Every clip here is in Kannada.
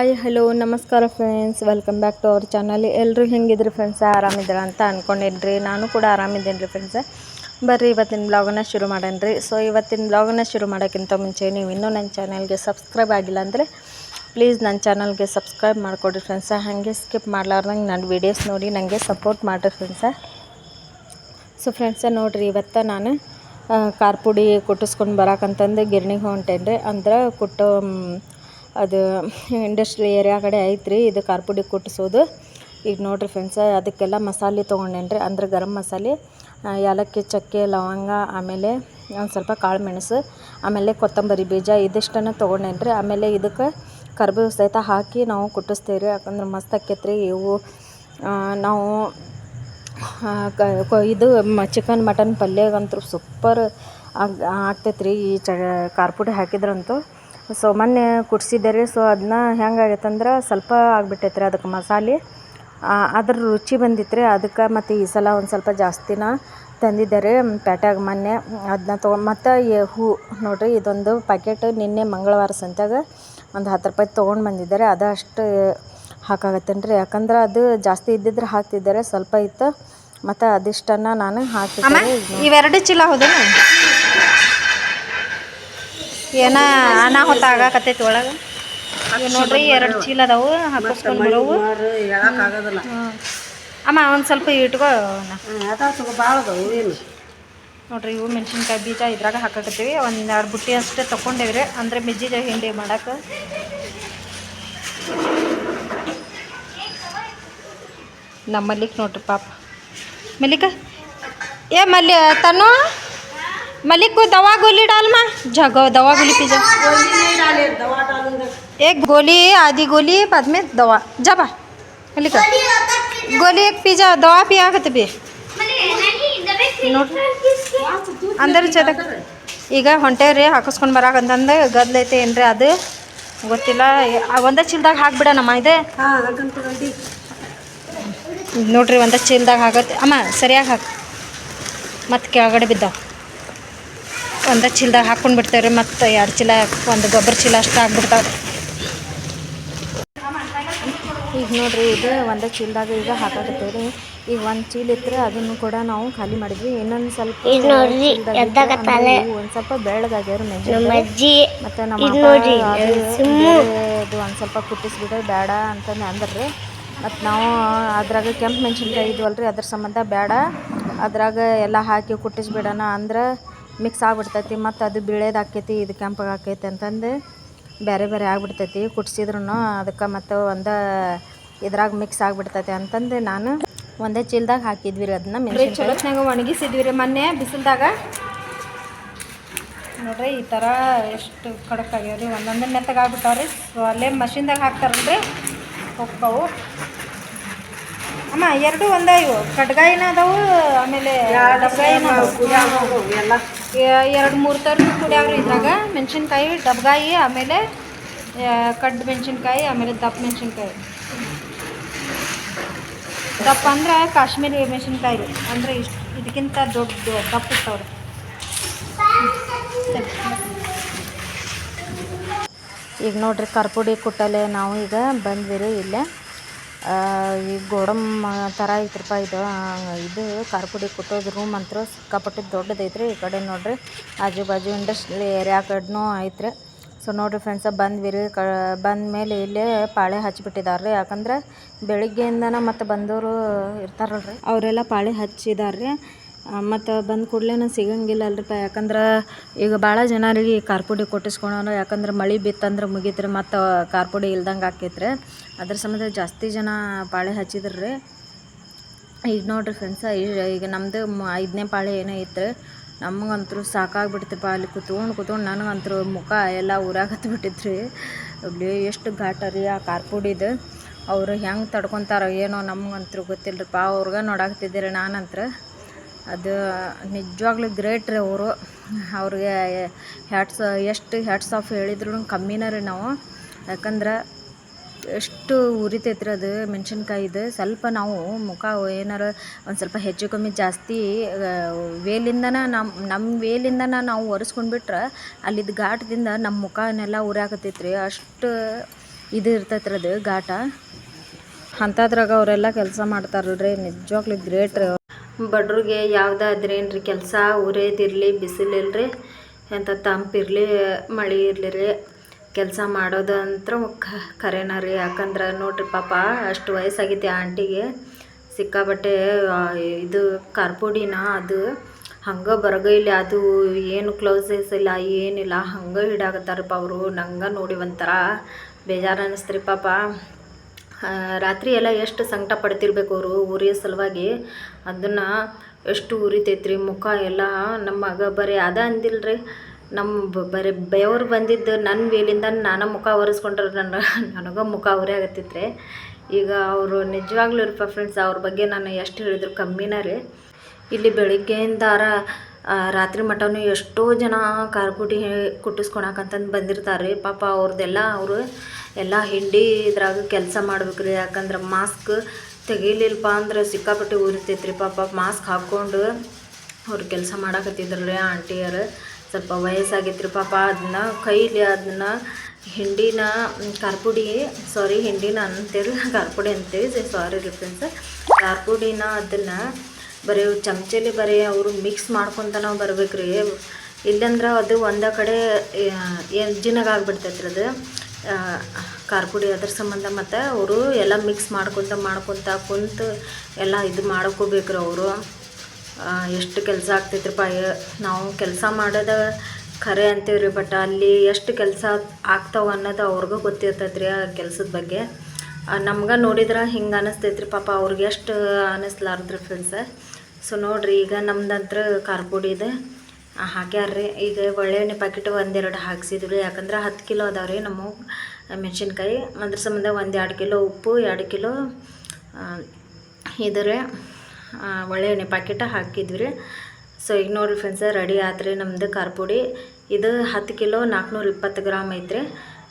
ಹಾಯ್, ಹಲೋ, ನಮಸ್ಕಾರ friends welcome back to our channel ಎಲ್ಲರೂ ಹೆಂಗಿದ್ರಿ ಫ್ರೆಂಡ್ಸ್ ಆರಾಮಿದ್ದೀರ ಅಂತ ಅಂದ್ಕೊಂಡಿದ್ರಿ ನಾನು ಕೂಡ ಆರಾಮಿದ್ದೀನಿ ರೀ ಫ್ರೆಂಡ್ಸ್ ಬರ್ರಿ, ಇವತ್ತಿನ ಬ್ಲಾಗನ್ನ ಶುರು ಮಾಡೋಣ ಸೊ ಇವತ್ತಿನ ಬ್ಲಾಗನ್ನ ಶುರು ಮಾಡೋಕ್ಕಿಂತ ಮುಂಚೆ ನೀವು ಇನ್ನೂ ನನ್ನ ಚಾನಲ್ಗೆ ಸಬ್ಸ್ಕ್ರೈಬ್ ಆಗಿಲ್ಲ ಅಂದರೆ ಪ್ಲೀಸ್ ನನ್ನ ಚಾನಲ್ಗೆ ಸಬ್ಸ್ಕ್ರೈಬ್ ಮಾಡಿಕೊಡ್ರಿ ಫ್ರೆಂಡ್ಸ ಹಾಗೆ ಸ್ಕಿಪ್ ಮಾಡ್ಲಾರ್ದಂಗೆ ನನ್ನ ವೀಡಿಯೋಸ್ ನೋಡಿ ನನಗೆ ಸಪೋರ್ಟ್ ಮಾಡಿರಿ ಫ್ರೆಂಡ್ಸ ಸೊ ಫ್ರೆಂಡ್ಸ ನೋಡಿರಿ, ಇವತ್ತು ನಾನು ಖಾರ ಪುಡಿ ಕುಟ್ಟಿಸ್ಕೊಂಡು ಬರಾಕಂತಂದು ಗಿರಣಿಗೆ ಹೊಂಟೇನಿ ರೀ ಅಂದ್ರೆ ಕುಟ್ಟು ಅದು ಇಂಡಸ್ಟ್ರಿ ಏರಿಯಾ ಕಡೆ ಐತ್ರಿ, ಇದು ಕಾರ್ಪುಡಿ ಪುಡಿ ಕುಟ್ಟಿಸೋದು ಈಗ ನೋಡಿರಿ ಫ್ರೆಂಡ್ಸ ಅದಕ್ಕೆಲ್ಲ ಮಸಾಲೆ ತೊಗೊಂಡೇನಿ ರೀ ಅಂದ್ರೆ ಗರಂ ಮಸಾಲೆ ಏಲಕ್ಕಿ ಚಕ್ಕೆ, ಲವಂಗ, ಆಮೇಲೆ ಒಂದು ಸ್ವಲ್ಪ ಕಾಳು ಮೆಣಸು ಆಮೇಲೆ ಕೊತ್ತಂಬರಿ ಬೀಜ, ಇದಿಷ್ಟನ್ನು ತೊಗೊಂಡೇನಿ ರೀ ಆಮೇಲೆ ಇದಕ್ಕೆ ಕರ್ಬೇವು ಸಹಿತ ಹಾಕಿ ನಾವು ಕುಟ್ಟಿಸ್ತೇವೆ ರೀ ಯಾಕಂದ್ರೆ ಮಸ್ತ್ ಆಕೈತೆ ರೀ ಇವು ನಾವು ಕ ಇದು ಮ ಚಿಕನ್ ಮಟನ್ ಪಲ್ಯಗಂತೂ ಸೂಪರ್ ಆಗಿ ಆಗ್ತೈತೆ ರೀ ಈ ಚ ಖಾರ ಪುಡಿ ಹಾಕಿದ್ರಂತೂ ಸೊ ಮೊನ್ನೆ ಕುಡ್ಸಿದ್ದೆ ರೀ. ಸೊ ಅದನ್ನ ಹೆಂಗಾಗೈತೆ ಅಂದ್ರೆ ಸ್ವಲ್ಪ ಆಗ್ಬಿಟ್ಟೈತೆ ರೀ ಅದಕ್ಕೆ ಮಸಾಲೆ. ಅದ್ರ ರುಚಿ ಬಂದಿತ್ತು ರೀ. ಅದಕ್ಕೆ ಮತ್ತು ಈ ಸಲ ಒಂದು ಸ್ವಲ್ಪ ಜಾಸ್ತಿನ ತಂದಿದ್ದೆ ರೀ ಪ್ಯಾಟ್ಯಾಗ ಮೊನ್ನೆ. ಅದನ್ನ ತೊಗೊ ಮತ್ತು ಈ ಹೂ ನೋಡಿರಿ ಇದೊಂದು ಪ್ಯಾಕೆಟ್ ನಿನ್ನೆ ಮಂಗಳವಾರ ಸಂತ್ಯಾಗ ಒಂದು ಹತ್ತು ರೂಪಾಯಿ ತೊಗೊಂಡು ಬಂದಿದ್ದಾರೆ ಅದು ಅಷ್ಟು ಹಾಕಾಗತ್ತೇನೆ ರೀ ಯಾಕಂದ್ರೆ ಅದು ಜಾಸ್ತಿ ಇದ್ದಿದ್ರೆ ಹಾಕ್ತಿದ್ದಾರೆ ಸ್ವಲ್ಪ ಇತ್ತು. ಮತ್ತು ಅದಿಷ್ಟನ್ನು ನಾನು ಹಾಕಿದ್ದೆ ಇವೆರಡು ಚೀಲ ಹೌದೇನು? ಏನ ಅನಾಹುತ ಆಗಾಕತ್ತೈತಿ ಒಳಗೆ? ನೋಡ್ರಿ ಎರಡು ಚೀಲ ಅದಾವು ಹಾಕಿಸ್ಕೊಂಡು ಬರೋವು. ಅಮ್ಮ ಒಂದು ಸ್ವಲ್ಪ ಇಟ್ಕೋ ನೋಡ್ರಿ ಇವು ಮೆಣಸಿನ್ಕಾಯಿ ಬೀಜ ಇದ್ರಾಗ ಹಾಕಕತ್ತೀವಿ. ಒಂದು ಎರಡು ಬುಟ್ಟಿ ಅಷ್ಟೇ ತೊಗೊಂಡೇವಿ ರೀ ಅಂದರೆ ಮೆಜ್ಜಿದ ಹಿಂಡಿ ಮಾಡಕ್ಕೆ ನಮ್ಮ ಮಲ್ಲಿಕ್ ನೋಡ್ರಿ ಪಾಪ. ಮಲ್ಲಿಕ ಏ ಮಲ್ಲಿ ತನು? मलिक को दवा गोली डाल माँ जगह दवा गोली पी जा एक गोली आधी गोली बाद में दवा जा बा मलिक गोली एक पी जा दवा पिया के भी ನೋಡ್ರಿ ಅಂದ್ರೆ ಚದಕ್ ಈಗ ಹೊಂಟೇವ್ರಿ ಹಾಕಿಸ್ಕೊಂಡು ಬರಾಕಂತಂದು ಗದ್ಲೈತೆ ಏನ್ರಿ ಅದು ಗೊತ್ತಿಲ್ಲ ಆ ಒಂದೇ ಚೀಲ್ದಾಗ ಹಾಕ್ಬಿಡಣಮ್ಮ ಇದೆ ಹಾಂ ಹಾಕಂತ ರೆಡಿ ನೋಡ್ರಿ ಒಂದೇ ಚೀಲ್ದಾಗ ಆಗತ್ತೆ ಅಮ್ಮ ಸರಿಯಾಗಿ ಹಾಕು ಮತ್ತು ಕೆಳಗಡೆ ಬಿದ್ದಾವ ಒಂದೇ ಚೀಲ್ದಾಗ ಹಾಕ್ಕೊಂಡು ಬಿಡ್ತೇವ್ರಿ ಮತ್ತು ಎರಡು ಚೀಲ ಒಂದು ಗೊಬ್ಬರ ಚೀಲ ಅಷ್ಟು ಆಗ್ಬಿಡ್ತಾವೆ ಈಗ ನೋಡಿರಿ ಇದು ಒಂದು ಚೀಲದಾಗ ಈಗ ಹಾಕಾಕತ್ತೇವೆ ರೀ ಈಗ ಒಂದು ಚೀಲ ಇತ್ತು ಅದನ್ನು ಕೂಡ ನಾವು ಖಾಲಿ ಮಾಡಿದ್ವಿ. ಇನ್ನೊಂದು ಸ್ವಲ್ಪ ಒಂದು ಸ್ವಲ್ಪ ಬೆಳ್ಳಗಾಗ್ಯಾವ್ರಿ ಮೆಜ್ಜಿ ಮತ್ತು ನಮ್ಮ ಅದು ಒಂದು ಸ್ವಲ್ಪ ಕುಟ್ಟಿಸ್ಬಿಟ್ರೆ ಬೇಡ ಅಂತಂದು ಅಂದ್ರಿ ಮತ್ತು ನಾವು ಅದ್ರಾಗ ಕೆಂಪು ಮೆಣಸಿನ್ಕಾಯಿ ರೀ ಅದ್ರ ಸಂಬಂಧ ಬೇಡ ಅದ್ರಾಗ ಎಲ್ಲ ಹಾಕಿ ಕುಟ್ಟಿಸ್ಬಿಡೋಣ ಅಂದ್ರೆ ಮಿಕ್ಸ್ ಆಗಿಬಿಡ್ತೈತಿ ಮತ್ತು ಅದು ಬಿಳೇದು ಆಕೈತಿ ಇದು ಕೆಂಪಗೆ ಆಕೈತಿ ಅಂತಂದು ಬೇರೆ ಬೇರೆ ಆಗಿಬಿಡ್ತೈತಿ ಕುಟ್ಸಿದ್ರೂ ಅದಕ್ಕೆ ಮತ್ತು ಒಂದು ಇದ್ರಾಗ ಮಿಕ್ಸ್ ಆಗಿಬಿಡ್ತೈತಿ ಅಂತಂದು ನಾನು ಒಂದೇ ಚೀಲ್ದಾಗ ಹಾಕಿದ್ವಿ ರೀ ಅದನ್ನ ಮೆಣಸಿನ್ಕಾಯಿ. ಚಲೋತ್ನಾಗ ಒಣಗಿಸಿದ್ವಿ ರೀ ಮೊನ್ನೆ ಬಿಸಿಲ್ದಾಗ. ನೋಡ್ರಿ ಈ ಥರ ಎಷ್ಟು ಖಡಕ್ ರೀ ಒಂದೊಂದು ಮೆತ್ತಗಾಗ್ಬಿಟ್ಟಾವ್ರಿ ಸೊ ಅಲ್ಲೇ ಮಷಿನ್ದಾಗ ಹಾಕ್ತಾರಲ್ರಿ ಹೋಗ್ತಾವು ಅಮ್ಮ ಎರಡು ಒಂದೇ ಇವು ಕಡ್ಗಾಯಿನ ಅದಾವು ಆಮೇಲೆ ಎಲ್ಲ. ಎರಡು ಮೂರು ಥರದ ಕುಡಿಯಾವ್ರಿ ಇದ್ರಾಗ ಮೆಣಸಿನ್ಕಾಯಿ ಡಬ್ಗಾಯಿ ಆಮೇಲೆ ಕಡ್ಡು ಮೆಣಸಿನ್ಕಾಯಿ, ಆಮೇಲೆ ದಪ್ಪ ಮೆಣಸಿನ್ಕಾಯಿ. ದಪ್ಪ ಅಂದ್ರೆ ಕಾಶ್ಮೀರಿ ಮೆಣಸಿನ್ಕಾಯಿ. ಅಂದ್ರೆ ಇಷ್ಟು ಇದಕ್ಕಿಂತ ದೊಡ್ಡ ದಪ್ಪ ಇರ್ತಾವ್ರಿ. ಈಗ ನೋಡ್ರಿ ಕರ್ಪುಡಿ ಕುಟ್ಟಲೆ ನಾವು ಈಗ ಬಂದ್ವಿ ರೀ ಇಲ್ಲೇ. ಈ ಗೋಡಮ್ ಥರ ಐತ್ರಪ್ಪ ಇದು. ಇದು ಕಾರ್ಪುಡಿ ಕುಟ್ಟೋದು ರೂಮ್ ಅಂತರೂ ಸಿಕ್ಕಾಪಟ್ಟೆ ದೊಡ್ಡದೈತ್ರಿ ಈ ಕಡೆ ನೋಡ್ರಿ. ಆಜು ಬಾಜು ಇಂಡಸ್ಟ್ರಿ ಏರಿಯಾ ಕಡೆನೂ ಐತ್ರಿ. ಸೊ ನೋಡ್ರಿ ಫ್ರೆಂಡ್ಸ ಬಂದ್ವಿರಿ. ಕ ಬಂದ ಮೇಲೆ ಇಲ್ಲೇ ಪಾಳೆ ಹಚ್ಚಿಬಿಟ್ಟಿದ್ದಾರೆ ರೀ ಯಾಕಂದ್ರೆ ಬೆಳಿಗ್ಗೆಯಿಂದನ ಮತ್ತು ಬಂದವರು ಇರ್ತಾರಲ್ರಿ. ಅವರೆಲ್ಲ ಪಾಳೆ ಹಚ್ಚಿದಾರೆ ರೀ ಮತ್ತು ಬಂದ ಕೂಡಲೇ ಸಿಗಂಗಿಲ್ಲ ಅಲ್ರಿಪ್ಪ ಯಾಕಂದ್ರೆ ಈಗ ಭಾಳ ಜನರಿಗೆ ಕಾರ್ಪುಡಿ ಕೊಟ್ಟಿಸ್ಕೊಳೋರು ಯಾಕಂದ್ರೆ ಮಳೆ ಬಿತ್ತಂದ್ರೆ ಮುಗೀತ್ರಿ, ಮತ್ತು ಕಾರ್ಪುಡಿ ಇಲ್ದಂಗೆ ಆಕೈತ್ರಿ. ಅದ್ರ ಸಂಬಂಧ ಜಾಸ್ತಿ ಜನ ಪಾಳೆ ಹಚ್ಚಿದ್ರು. ರೀ ಈಗ ನೋಡ್ರಿ ಫ್ರೆಂಡ್ಸ ಈಗ ನಮ್ಮದು ಐದನೇ ಪಾಳೆ ಏನೋ ಇತ್ತು ನಮಗಂತೂ ಸಾಕಾಗ್ಬಿಡ್ತಪ್ಪ ಅಲ್ಲಿ ಕುತ್ಕೊಂಡು ಕುತ್ಕೊಂಡು ನನಗಂತೂ ಮುಖ ಎಲ್ಲ ಊರಾಗ ಬಿಟ್ಟಿದ್ರಿ ಅಲ್ಲಿ ಎಷ್ಟು ಘಾಟ ರೀ ಆ ಕಾರ್ಪುಡಿದು. ಅವರು ಹೆಂಗೆ ತಡ್ಕೊತಾರೋ ಏನೋ ನಮಗಂತೂ ಗೊತ್ತಿಲ್ಲರಿಪ್ಪ ಅವ್ರಿಗೆ ನೋಡಾಕ್ತಿದ್ದೀರಿ ನಾನಂತ್ರ. ಅದು ನಿಜವಾಗ್ಲೂ ಗ್ರೇಟ್ ರೀ ಅವರು. ಅವ್ರಿಗೆ ಹ್ಯಾಟ್ಸ್ ಎಷ್ಟು ಹ್ಯಾಟ್ಸ್ ಆಫ್ ಹೇಳಿದ್ರು ಕಮ್ಮಿನೇ ರೀ ನಾವು. ಯಾಕಂದ್ರೆ ಎಷ್ಟು ಉರಿತೈತ್ರಿ ಅದು ಮೆಣಸಿನ್ಕಾಯಿದು. ಸ್ವಲ್ಪ ನಾವು ಮುಖ ಏನಾರು ಒಂದು ಸ್ವಲ್ಪ ಹೆಚ್ಚು ಕಮ್ಮಿ ಜಾಸ್ತಿ ವೇಲಿಂದ ನಮ್ಮ ನಮ್ಮ ವೇಲಿಂದನೇ ನಾವು ಒರೆಸ್ಕೊಂಡು ಬಿಟ್ರೆ ಅಲ್ಲಿದ್ದ ಘಾಟದಿಂದ ನಮ್ಮ ಮುಖನೆಲ್ಲ ಉರಿಯಾಕತ್ತೈತ್ರಿ. ಅಷ್ಟು ಇದು ಇರ್ತೈತ್ರಿ ಅದು ಘಾಟ. ಅಂಥದ್ರಾಗ ಅವರೆಲ್ಲ ಕೆಲಸ ಮಾಡ್ತಾರಲ್ರಿ. ನಿಜವಾಗ್ಲೂ ಗ್ರೇಟ್ ರೀ ಬಡ್ರಿಗೆ ಯಾವುದಾದ್ರೇನು ರೀ ಕೆಲಸ ಉರೇದಿರಲಿ ಬಿಸಿಲಿಲ್ರಿ ಎಂಥ ತಂಪಿರಲಿ ಮಳೆ ಇರಲಿ ರೀ ಕೆಲಸ ಮಾಡೋದು ಅಂತ್ರ ಕರೆನ ರೀ ಯಾಕಂದ್ರೆ ನೋಡ್ರಿ ಪಾಪ ಅಷ್ಟು ವಯಸ್ಸಾಗೈತಿ ಆಂಟಿಗೆ ಸಿಕ್ಕಾಬಟ್ಟೆ ಇದು ಕಾರ್ಪುಡಿನ ಅದು ಹಂಗೆ ಬರಗೈಲಿ ಅದು ಏನು ಕ್ಲೌಸಸ್ ಇಲ್ಲ, ಏನಿಲ್ಲ, ಹಂಗೆ ಹಿಡಾಕತ್ತಾರಪ್ಪ ಅವರು. ನಂಗೆ ನೋಡಿ ಒಂಥರ ಬೇಜಾರು ಅನ್ನಿಸ್ತ್ರಿ ಪಾಪ. ರಾತ್ರಿ ಎಲ್ಲ ಎಷ್ಟು ಸಂಕಟ ಪಡ್ತಿರ್ಬೇಕು ಅವರು ಉರಿಯೋ ಸಲುವಾಗಿ. ಅದನ್ನು ಎಷ್ಟು ಉರಿತೈತ್ರಿ ಮುಖ ಎಲ್ಲ ನಮ್ಮ ಮಗ ಬರೀ ಅದ ಅಂದಿಲ್ರಿ. ನಮ್ಮ ಬರೀ ಬೆವರು ಬಂದಿದ್ದು ನನ್ನ ಮೇಲಿಂದ ನಾನು ಮುಖ ಒರೆಸ್ಕೊಂಡ್ರೆ ನನ್ನ, ನನಗೂ ಮುಖ ಉರಿ ಆಗತ್ತಿತ್ರಿ. ಈಗ ಅವರು ನಿಜವಾಗ್ಲೂ ಇರ್ಪ ಫ್ರೆಂಡ್ಸ್ ಅವ್ರ ಬಗ್ಗೆ ನಾನು ಎಷ್ಟು ಹೇಳಿದ್ರು ಕಮ್ಮಿನ ರೀ. ಇಲ್ಲಿ ಬೆಳಿಗ್ಗೆಯಿಂದ ರಾತ್ರಿ ಮಟನು ಎಷ್ಟೋ ಜನ ಕಾರ್ಕುಟಿ ಕುಟ್ಟಿಸ್ಕೊಳಕಂತಂದು ಬಂದಿರ್ತಾರೆ ರೀ ಪಾಪ ಅವ್ರದ್ದೆಲ್ಲ ಅವರು ಎಲ್ಲ ಹಿಂಡಿ ಇದ್ರಾಗ ಕೆಲಸ ಮಾಡ್ಬೇಕು ರೀ ಯಾಕಂದ್ರೆ ಮಾಸ್ಕ್ ತೆಗಿಲಿಲ್ಲಪ್ಪ ಅಂದ್ರೆ ಸಿಕ್ಕಾಪಟ್ಟೆ ಉರಿತೈತೆ ರೀ ಪಾಪ. ಮಾಸ್ಕ್ ಹಾಕ್ಕೊಂಡು ಅವ್ರು ಕೆಲಸ ಮಾಡಕತ್ತಿದ್ರು ರೀ ಆಂಟಿಯರು. ಸ್ವಲ್ಪ ವಯಸ್ಸಾಗಿತ್ತು ರೀ ಪಾಪ. ಅದನ್ನ ಕೈಲಿ ಅದನ್ನ ಹಿಂಡಿನ ಕಾರ್ಪುಡಿ ಸಾರಿ ಹಿಂಡಿನ ಅಂತೇಳಿ ಕಾರ್ಪುಡಿ ಅಂತೀವಿ ಸಾರಿ ರೀ ಫ್ರೆಂಡ್ಸ್ ಕಾರ್ಪುಡಿನ ಅದನ್ನು ಬರೀ ಚಮಚಲಿ ಬರೀ ಅವರು ಮಿಕ್ಸ್ ಮಾಡ್ಕೊತ ನಾವು ಬರ್ಬೇಕು ರೀ ಇಲ್ಲಂದ್ರೆ ಅದು ಒಂದೇ ಕಡೆ ಏನು ಆಗಿಬಿಡ್ತೈತ್ರಿ ಅದು. ಖಾರ ಕಾರ್ಪುಡಿ ಅದ್ರ ಸಂಬಂಧ ಮತ್ತು ಅವರು ಎಲ್ಲ ಮಿಕ್ಸ್ ಮಾಡ್ಕೊತ ಮಾಡ್ಕೊತ ಕುಂತು ಎಲ್ಲ ಇದು ಮಾಡ್ಕೋಬೇಕ್ರಿ ಅವರು. ಎಷ್ಟು ಕೆಲಸ ಆಗ್ತೈತ್ರಿಪ್ಪ ನಾವು ಕೆಲಸ ಮಾಡೋದು ಖರೆ ಅಂತೀವಿ ರೀ ಬಟ್ ಅಲ್ಲಿ ಎಷ್ಟು ಕೆಲಸ ಆಗ್ತಾವ ಅನ್ನೋದು ಅವ್ರಿಗೂ ಗೊತ್ತಿರ್ತೈತೆ ರೀ ಆ ಕೆಲಸದ ಬಗ್ಗೆ. ನಮ್ಗೆ ನೋಡಿದ್ರೆ ಹಿಂಗೆ ಅನ್ನಿಸ್ತೈತ್ರಿ ಪಾಪ ಅವ್ರಿಗೆ ಎಷ್ಟು ಅನಿಸ್ಲಾರ್ದ್ರಿ ಫ್ರೆಂಡ್ಸ ಸೊ ನೋಡಿರಿ, ಈಗ ನಮ್ದಂತ್ರ ಇದೆ. ಹಾಕ್ಯಾರ್ರಿ. ಈಗ ಒಳ್ಳೆಣ್ಣೆ ಪ್ಯಾಕೆಟ್ ಒಂದೆರಡು ಹಾಕ್ಸಿದ್ವಿ. ಯಾಕಂದ್ರೆ ಹತ್ತು ಕಿಲೋ ಅದಾವೆ ರೀ ನಮ್ಮ ಮೆಣಸಿನ್ಕಾಯಿ. ಅದ್ರ ಸಂಬಂಧ ಒಂದು ಎರಡು ಕಿಲೋ ಉಪ್ಪು, ಎರಡು ಕಿಲೋ ಇದ್ರೆ ಒಳ್ಳೆಣ್ಣೆ ಪ್ಯಾಕೆಟ್ ಹಾಕಿದ್ವಿ ರೀ ಸೊ ಈಗ ನೋಡ್ರಿ ಫ್ರೆಂಡ್ಸ ರೆಡಿ ಆತ್ರಿ ನಮ್ಮದು ಕಾರ್ಪುಡಿ ಇದು ಹತ್ತು ಕಿಲೋ ನಾಲ್ಕುನೂರ ಇಪ್ಪತ್ತು ಗ್ರಾಮ್ ಐತ್ರಿ.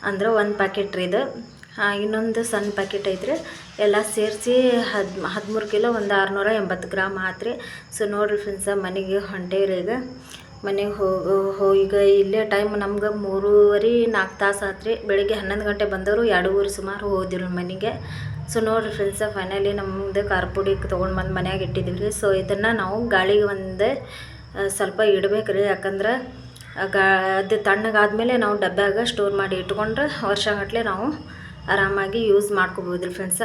ಅಂದ್ರೆ ಒಂದು ಪ್ಯಾಕೆಟ್ ರೀ ಇದು. ಇನ್ನೊಂದು ಸಣ್ಣ ಪ್ಯಾಕೆಟ್ ಐತ್ರಿ. ಎಲ್ಲ ಸೇರಿಸಿ ಹದ್, ಹದಿಮೂರು ಕಿಲೋ ಒಂದು ಆರುನೂರ ಎಂಬತ್ತು ಗ್ರಾಮ್ ಆತ್ರಿ. ಸೊ ನೋಡಿರಿ ಫ್ರೆಂಡ್ಸ ಮನೆಗೆ ಹೊಂಟೇವ್ರಿ ಈಗ. ಮನೆಗೆ ಹೋಗೋ ಹೋ, ಈಗ ಇಲ್ಲೇ ಟೈಮ್ ನಮ್ಗೆ ಮೂರುವರೆ ನಾಲ್ಕು ತಾಸು ಆತ್ರಿ. ಬೆಳಿಗ್ಗೆ ಹನ್ನೊಂದು ಗಂಟೆ ಬಂದವರು ಎರಡೂವರೆ ಸುಮಾರು ಹೋದಿರು ಮನೆಗೆ. ಸೊ ನೋಡಿರಿ ಫ್ರೆಂಡ್ಸ ಫೈನಲಿ ನಮ್ಮದು ಖಾರ ಪುಡಿಗೆ ತೊಗೊಂಡು ಬಂದು ಮನ್ಯಾಗ ಇಟ್ಟಿದ್ದೀವಿ ರೀ ಸೊ ಇದನ್ನು ನಾವು ಗಾಳಿಗೆ ಒಂದು ಸ್ವಲ್ಪ ಇಡಬೇಕು ರೀ ಯಾಕಂದ್ರೆ ಗಾ, ಅದು ತಣ್ಣಗಾದ್ಮೇಲೆ ನಾವು ಡಬ್ಬ್ಯಾಗ ಸ್ಟೋರ್ ಮಾಡಿ ಇಟ್ಕೊಂಡ್ರೆ ವರ್ಷಗಟ್ಟಲೆ ನಾವು ಆರಾಮಾಗಿ ಯೂಸ್ ಮಾಡ್ಕೋಬೋದು ರೀ ಫ್ರೆಂಡ್ಸ